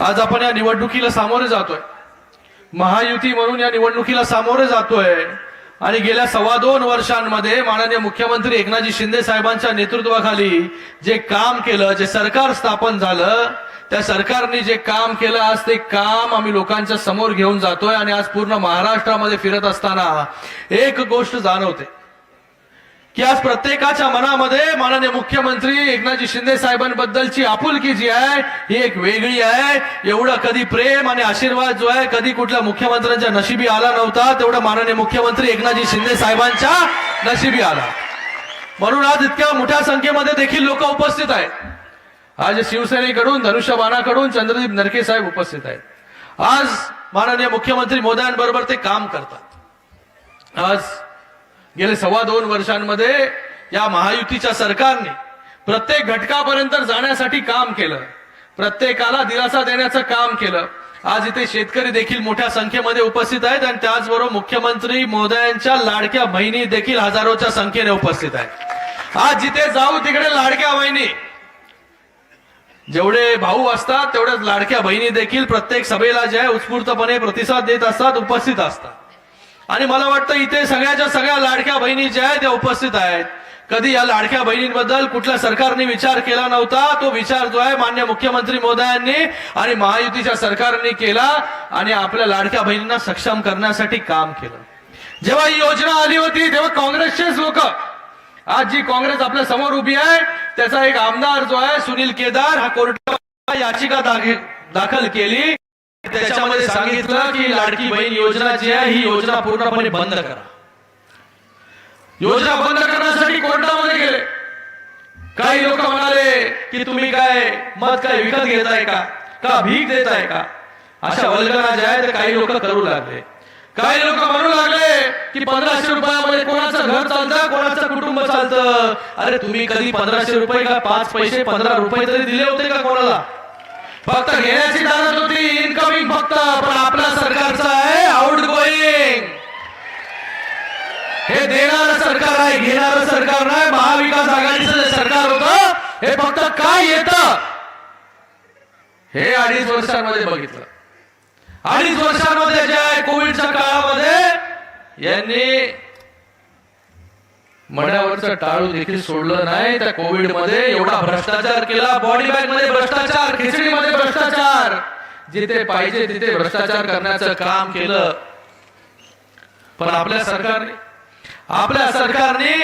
आज आपण या निवडणुकीला सामोरे जातोय. महायुती म्हणून या निवडणुकीला सामोरे जातोय. आणि गेल्या सव्वा दोन वर्षांमध्ये माननीय मुख्यमंत्री एकनाथजी शिंदे साहेबांच्या नेतृत्वाखाली जे काम केलं जे सरकार स्थापन झालं त्या सरकारने जे काम केलं आज ते काम आम्ही लोकांच्या समोर घेऊन जातोय. आणि आज पूर्ण महाराष्ट्रामध्ये फिरत असताना एक गोष्ट जाणवते. की आज प्रत्येकाच्या मनामध्ये माननीय मुख्यमंत्री एकनाथजी शिंदे साहेबांबद्दलची आपुलकी जी आहे ही एक वेगळी आहे. एवढं कधी प्रेम आणि आशीर्वाद जो आहे कधी कुठल्या मुख्यमंत्र्यांच्या नशिबी आला नव्हता तेवढं माननीय मुख्यमंत्री एकनाथजी शिंदे साहेबांच्या नशिबी आला. म्हणून आज इतक्या मोठ्या संख्येमध्ये देखील लोक उपस्थित आहेत. आज शिवसेनेकडून धनुष्यबाणाकडून चंद्रदीप नरके साहेब उपस्थित आहेत. आज माननीय मुख्यमंत्री मोदयांबरोबर ते काम करतात. आज गेले सव्वा दोन वर्षांमध्ये या महायुतीच्या सरकारने प्रत्येक घटकापर्यंत जाण्यासाठी काम केलं. प्रत्येकाला दिलासा देण्याचं काम केलं. आज इथे शेतकरी देखील मोठ्या संख्येमध्ये उपस्थित आहेत आणि त्याचबरोबर मुख्यमंत्री मोदयांच्या लाडक्या बहिणी देखील हजारोच्या संख्येने उपस्थित आहेत. आज जिथे जाऊ तिकडे लाडक्या बहिणी. जेवढे भाऊ असतात तेवढ्याच लाडक्या बहिणी देखील प्रत्येक सभेला जे आहे उत्स्फूर्तपणे प्रतिसाद देत असतात उपस्थित असतात. आणि मला वाटतं इथे सगळ्याच्या सगळ्या लाडक्या बहिणी ज्या आहेत त्या उपस्थित आहेत. कधी या लाडक्या बहिणींबद्दल कुठल्या सरकारने विचार केला नव्हता तो विचार जो आहे मान्य मुख्यमंत्री मोदयांनी आणि महायुतीच्या सरकारने केला आणि आपल्या लाडक्या बहिणींना सक्षम करण्यासाठी काम केलं. जेव्हा ही योजना आली होती तेव्हा काँग्रेसचेच लोक आज जी काँग्रेस आपल्यासमोर उभी आहे त्याचा एक आमदार जो आहे सुनील केदार हा कोर्टात याचिका दाखल दाखल केली. त्याच्यामध्ये सांगितलं की लाडकी बहीण योजना जी आहे ही योजना पूर्णपणे बंद करा. योजना बंद करण्यासाठी कोर्टामध्ये गेले. काही लोक म्हणाले की तुम्ही काय मत काय विकत घेताय का? का भीक देताय का? अशा वल्गना ज्या आहेत काही लोक करू लागले. काही लोक म्हणू लागले की पंधराशे रुपयामध्ये कोणाचं घर चालतं कोणाचं कुटुंब चालतं? अरे तुम्ही कधी पंधराशे रुपये का पाच पैसे पंधरा रुपये तरी दिले होते का कोणाला? फक्त घेण्याची दारत होती. इनकमिंग फक्त पण आपल्या सरकारचं आहे आउट गोईंग हे देणार सरकार आहे घेणार सरकार नाही महाविकास आघाडीचं जे सरकार होतं हे फक्त काय येत? हे अडीच वर्षांमध्ये बघितलं. अडीच वर्षांमध्ये जे आहे कोविडच्या काळामध्ये यांनी मड्यावरचं टाळू देखील सोडलं नाही. त्या कोविडमध्ये एवढा भ्रष्टाचार केला. बॉडी बॅगमध्ये भ्रष्टाचार खिचडीमध्ये भ्रष्टाचार. जिथे पाहिजे तिथे भ्रष्टाचार करण्याचं काम केलं. पण आपल्या सरकारने आपल्या सरकारने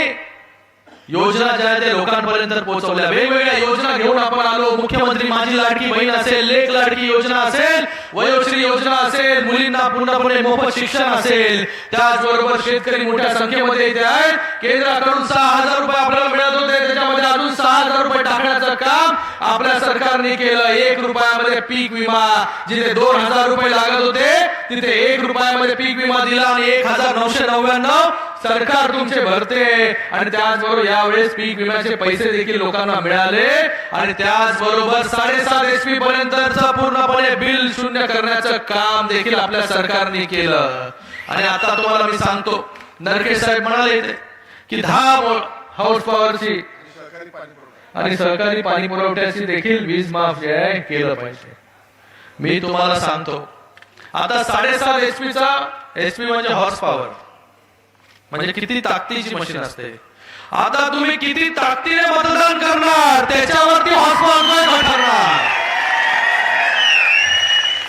योजना ज्या आहेत त्या लोकांपर्यंत पोहोचवल्या वेगवेगळ्या योजना घेऊन आपण आलो. मुख्यमंत्री माझी लाडकी बहीण असेल लेख लाडकी योजना असेल वयोश्री योजना असेल मुलींना पूर्णपणे मोफत शिक्षण असेल. त्याचबरोबर शेतकरी मोठ्या संख्येमध्ये येते आहेत. केंद्राकडून सहा हजार रुपये आपल्याला मिळत होते. त्याच्यामध्ये अजून सहा हजार रुपये टाकण्याचं काम आपल्या सरकारने केलं. एक रुपयामध्ये पीक विमा जिथे दोन हजार रुपये लागत होते तिथे एक रुपयामध्ये पीक विमा दिला आणि एक हजार नऊशे नव्याण्णव सरकार तुमचे भरते. आणि त्याचबरोबर यावेळेस पीक विम्याचे पैसे देखील लोकांना मिळाले. आणि त्याचबरोबर साडेसात एस पी पर्यंत पूर्णपणे बिल शून्य करण्याचं काम देखील आपल्या सरकारने केलं. आणि आता तुम्हाला मी सांगतो नरकेश साहेब म्हणाले की दहा हाऊस पॉवरची आणि सहकारी पाणी पुरवठ्याची देखील वीज माफ जे आहे केलं पाहिजे. मी तुम्हाला सांगतो आता साडेसात एच चा एचपी म्हणजे हॉर्स पॉवर म्हणजे किती ताकदीची मशीन असते. आता तुम्ही किती ताकदीने मतदान करणार त्याच्यावरती हॉस्पिटल ठरणार.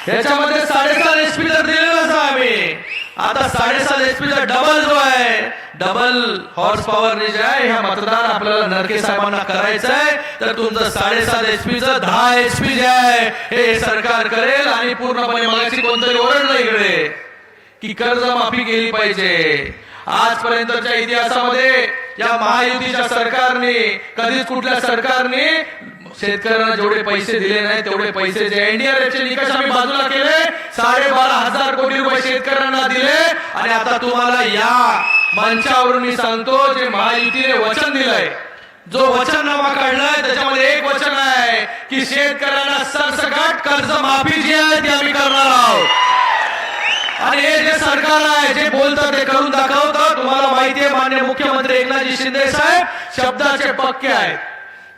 त्याच्यामध्ये साडेसात एचपी तर दिलेलंच आहे आम्ही. आता साडेसात एचपी चा डबल जो आहे डबल हॉर्स पॉवर जे आहे ह्या मतदान आपल्याला नरके साहेबांना करायचं आहे. तर तुमचं साडेसात एचपी च दहा एचपी जे आहे हे सरकार करेल आणि पूर्णपणे मगाशी कोणतरी ओरडलं इकडे की कर्जमाफी केली पाहिजे. आजपर्यंतच्या इतिहासामध्ये या महायुतीच्या सरकारने कधीच कुठल्या सरकारने शेतकऱ्यांना जेवढे पैसे दिले नाही तेवढे पैसे जे एनडीआरएफचे निकष आम्ही बाजूला केले साडेबारा हजार कोटी रुपये शेतकऱ्यांना दिले. आणि आता तुम्हाला या मंचावरून मी सांगतो जे महायुतीने वचन दिलंय जो वचननामा काढलाय त्याच्यामध्ये एक वचन आहे की शेतकऱ्यांना सरसकट कर्ज माफी जी आहे ती आम्ही करणार आहोत. आणि हे जे सरकार आहे जे बोलतं ते करून दाखवतं तुम्हाला माहिती आहे मान्य मुख्यमंत्री एकनाथजी शिंदे साहेब शब्दाचे पक्के आहेत.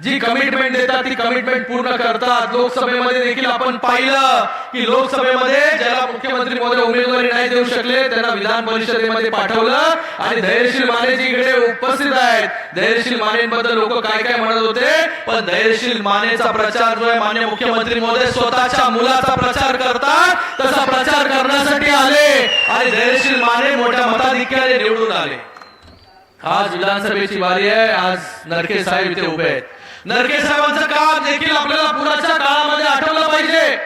जी कमिटमेंट देतात ती कमिटमेंट पूर्ण करतात. लोकसभेमध्ये देखील आपण पाहिलं की लोकसभेमध्ये ज्याला मुख्यमंत्री महोदय उमेदवारी नाही देऊ शकले त्यांना विधान परिषदेमध्ये पाठवलं. आणि धैर्यशील मानेजी इकडे उपस्थित आहेत. धैर्यशील मानेबद्दल लोक काय काय म्हणत होते? पण धैर्यशील मानेचा प्रचार जो आहे मान्य मुख्यमंत्री महोदय स्वतःच्या मुलाचा प्रचार करतात. तसा प्रचार करण्यासाठी आले. आणि धैर्यशील माने मोठ्या मताधिक्याने निवडून आले. आज विधानसभेची वारी आहे. आज नरके साहेब इथे उभे आहेत. नरके साहेबांचं काम देखील आपल्याला पुराच्या काळामध्ये आठवलं पाहिजे.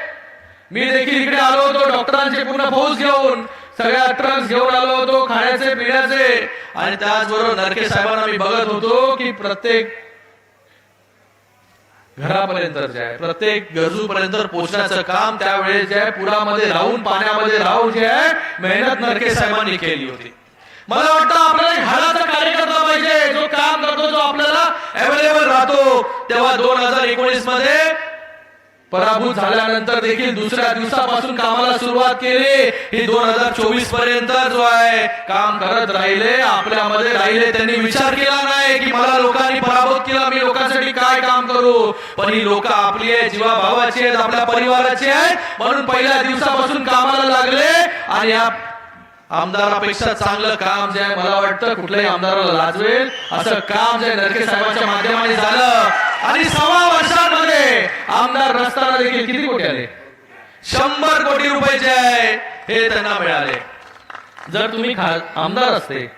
मी देखील इकडे आलो होतो डॉक्टरांचे पूर्ण फौज घेऊन. सगळ्या ट्रक्स घेऊन आलो होतो खाण्याचे पिण्याचे. आणि त्याचबरोबर नरके साहेबांना मी बघत होतो की प्रत्येक घरापर्यंत जे आहे प्रत्येक गरजूपर्यंत पोहोचण्याचं काम त्यावेळेस जे आहे पुरामध्ये राहून पाण्यामध्ये राहून जे आहे मेहनत नरके साहेबांनी केली होती. मला वाटतं आपल्याला तेव्हा दोन हजार एकोणीसमध्ये पराभूत झाल्यानंतर देखील दुसऱ्या दिवसापासून कामाला सुरुवात केली. ही दोन हजार चोवीसपर्यंत जो आहे काम करत राहिले. आपल्यामध्ये राहिले त्यांनी विचार केला नाही की मला लोकांनी पराभूत केला मी लोकांसाठी काय काम करू? पण ही लोक आपली आहे जीवा भावाची आहेत आपल्या परिवाराची आहेत. म्हणून पहिल्या दिवसापासून कामाला लागले आणि या आमदारापेक्षा चांगलं काम जे आहे मला वाटतं कुठल्याही आमदाराला लाजवेल. असं काम जे नरके साहेबांच्या माध्यमाने झालं. आणि सव्वा वर्षांमध्ये आमदार नसताना देखील किती कोटी आले? शंभर कोटी रुपये जे आहे हे त्यांना मिळाले. जर तुम्ही खा आमदार असते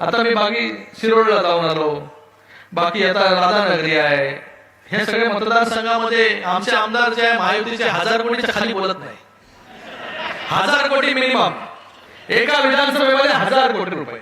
आता मी बाकी शिरोडला जाऊन आलो. बाकी आता राधानगरी आहे. हे सगळे मतदारसंघामध्ये आमचे आमदार जे आहे महायुतीचे हजार कोटीच्या खाली बोलत नाही. हजार कोटी मिनिमम. एका विधानसभेमध्ये हजार कोटी रुपये.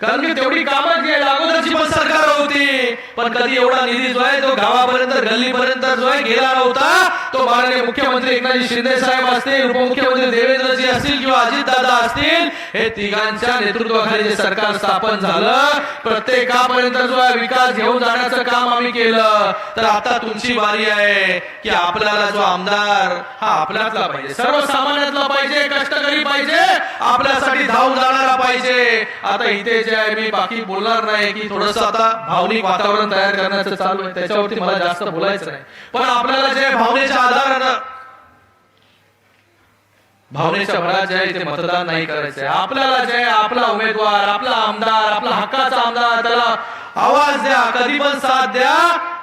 कारण की तेवढी कामं जी अगोदरची पण सरकार होती. पण कधी एवढा निधी जो आहे तो गावापर्यंत गल्लीपर्यंत जो आहे गेला नव्हता. तो माननीय मुख्यमंत्री एकनाथजी शिंदे साहेब असतील उपमुख्यमंत्री देवेंद्रजी असतील किंवा अजितदादा असतील हे तिघांच्या नेतृत्वाखाली जे सरकार स्थापन झालं प्रत्येकापर्यंत जो आहे विकास घेऊन जाण्याचं काम आम्ही केलं. तर आता तुमची बारी आहे की आपल्याला जो आमदार हा आपल्यातला पाहिजे. सर्वसामान्यातला पाहिजे कष्टकरी पाहिजे आपल्यासाठी धावून जाणारा पाहिजे. आता इथे जे आहे मी बाकी बोलणार नाही की थोडस आता भावनिक वातावरण तयार करण्याचं चालू आहे. त्याच्यावरती मला जास्त बोलायचं नाही. पण आपल्याला जे भावनेच्या साधारण भावनेच्या भरात जे आहे ते मतदान नाही करायचंय आपल्याला जे आपला उमेदवार आपला आमदार आपला हक्काचा आमदार त्याला आवाज द्या कधी पण साथ द्या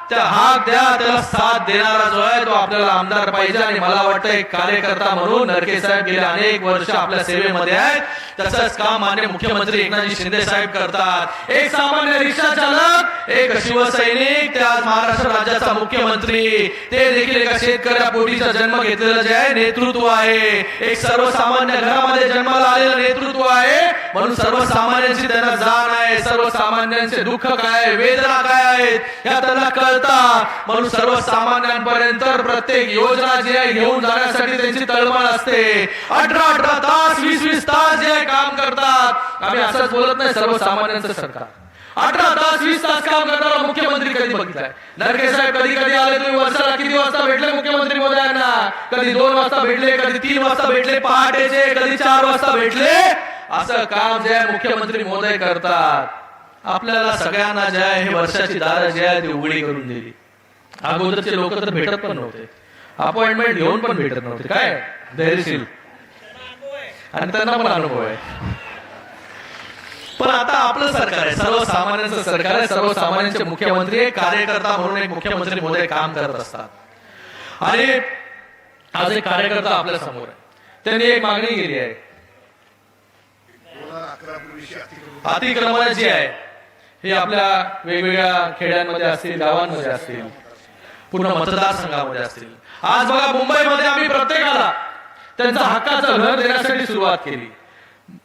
त्या हाक द्या त्याला साथ देणारा जो आहे तो आपल्याला आमदार पाहिजे. आणि मला वाटतं एक कार्यकर्ता म्हणून नरके साहेब गेले अनेक वर्ष आपल्या सेवेमध्ये आहेत. तसंच काम मान्य मुख्यमंत्री एकनाथजी शिंदे साहेब करतात. एक सामान्य रिक्षा चालक एक शिवसैनिक ते महाराष्ट्र राज्याचा मुख्यमंत्री. ते देखील एका शेतकऱ्या पोटीचा जन्म घेतलेलं जे आहे नेतृत्व आहे. एक सर्वसामान्य घरामध्ये जन्माला आलेलं नेतृत्व आहे. म्हणून सर्वसामान्यांची त्यांना जाण आहे सर्वसामान्यांचे दुःख काय वेदना काय आहेत या त्यांना कळतात म्हणून सर्वसामान्यांपर्यंत प्रत्येक योजना जी आहे घेऊन जाण्यासाठी त्यांची तळमळ असते. अठरा अठरा तास वीस वीस तास जे आहे काम करतात. आम्ही असंच बोलत नाही सर्वसामान्यांचं सरकार. अठरा तास वीस तास काम करणारा मुख्यमंत्री कधी बघितलाय? नरके साहेब कधी कधी आले तुम्ही वर्षाला किती वाजता भेटले मुख्यमंत्री मोदयांना कधी दोन वाजता भेटले कधी तीन वाजता भेटले पहाटेचे कधी चार वाजता भेटले? असं काम जे आहे मुख्यमंत्री मोदय करतात. आपल्याला सगळ्यांना जे आहे हे वर्षाची दार जे आहे ती उघडी करून दिली. अगोदरचे लोक तर भेटत पण नव्हते. अपॉइंटमेंट घेऊन पण भेटत नव्हते. काय? धैर्यशील. आणि त्यांना पण अनुभव आहे. पण आता आपलं सरकार आहे. सर्वसामान्यांचं सरकार आहे. सर्वसामान्यांचे मुख्यमंत्री कार्यकर्ता म्हणून एक मुख्यमंत्री मोदी काम करत असतात. आणि आज एक कार्यकर्ता आपल्यासमोर आहे. त्यांनी एक मागणी केली आहे. अतिक्रमण जी आहे. हे आपल्या वेगवेगळ्या खेड्यांमध्ये असतील गावांमध्ये असतील पूर्ण मतदारसंघामध्ये असतील. आज बघा मुंबईमध्ये आम्ही प्रत्येकाला त्यांचा हक्काचा घर देण्यासाठी सुरुवात केली.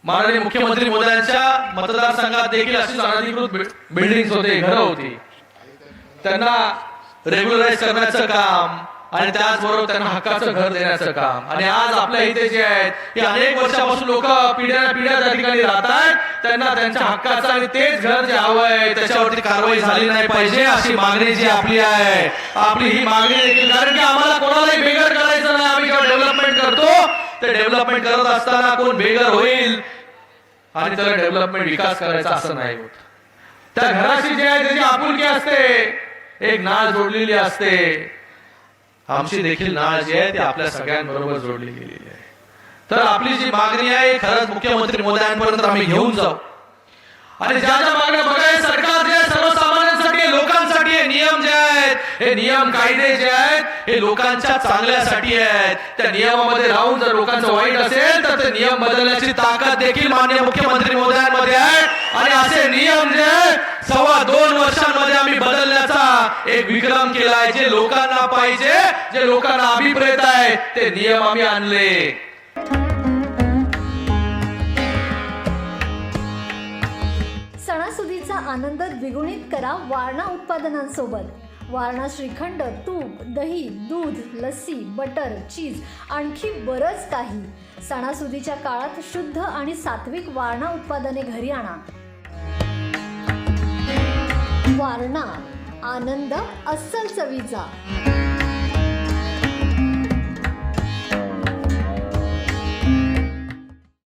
माननीय मुख्यमंत्री मोदयांच्या मतदारसंघात देखील अशीच अनधिकृत बिल्डिंग होते घरं होती. त्यांना रेग्युलराईज करण्याचं काम आणि त्याचबरोबर त्यांना हक्काचं घर देण्याचं काम. आणि आज आपल्या इथे जे आहेत हे अनेक वर्षापासून लोक पिढ्या पिढ्या त्या ठिकाणी राहतात त्यांना त्यांच्या हक्काचं आणि तेच घर जे हवं आहे त्याच्यावरती कारवाई झाली नाही पाहिजे अशी मागणी जी आपली आहे. आपली ही मागणी देखील कारण की आम्हाला कोणालाही बेगर करायचं नाही. आम्ही जेव्हा डेव्हलपमेंट करतो ते डेव्हलपमेंट करत असताना कोण बेगर होईल? आणि त्याला डेव्हलपमेंट विकास करायचा असं नाही होत. त्या घराशी जे आहे त्याची आपुलकी असते. एक नाळ जोडलेली असते. आमची देखील नाळ जी आहे ती आपल्या सगळ्यांबरोबर जोडली गेलेली आहे. तर आपली जी मागणी आहे खरंच मुख्यमंत्री मोदयांपर्यंत आम्ही घेऊन जाऊ. आणि ज्या ज्या मागण्या बघा सरकार जे आहे सर्वसामान्यांसाठी लोकांसाठी नियम जे आहेत हे नियम कायदे जे आहेत हे लोकांच्या चांगल्यासाठी आहेत. त्या नियमामध्ये राहून जर लोकांचं वाईट असेल तर ते नियम बदलण्याची ताकद देखील माननीय मुख्यमंत्री मोदयांमध्ये आहे. आणि असे नियम जे आहे, सव्वा दोन वर्षांमध्ये आम्ही बदलण्याचा एक विक्रम केलाय जे लोकांना पाहिजे जे लोकांना अभिप्रेत आहे ते नियम आम्ही आणले. सणासुदीचा आनंद द्विगुणित करा वारणा उत्पादनांसोबत. वारणा श्रीखंड तूप दही दूध लस्सी बटर चीज आणखी बरंच काही. सणासुदीच्या काळात शुद्ध आणि सात्विक वारणा उत्पादने घरी आणा. वारणा आनंद अस्सल चवीचा.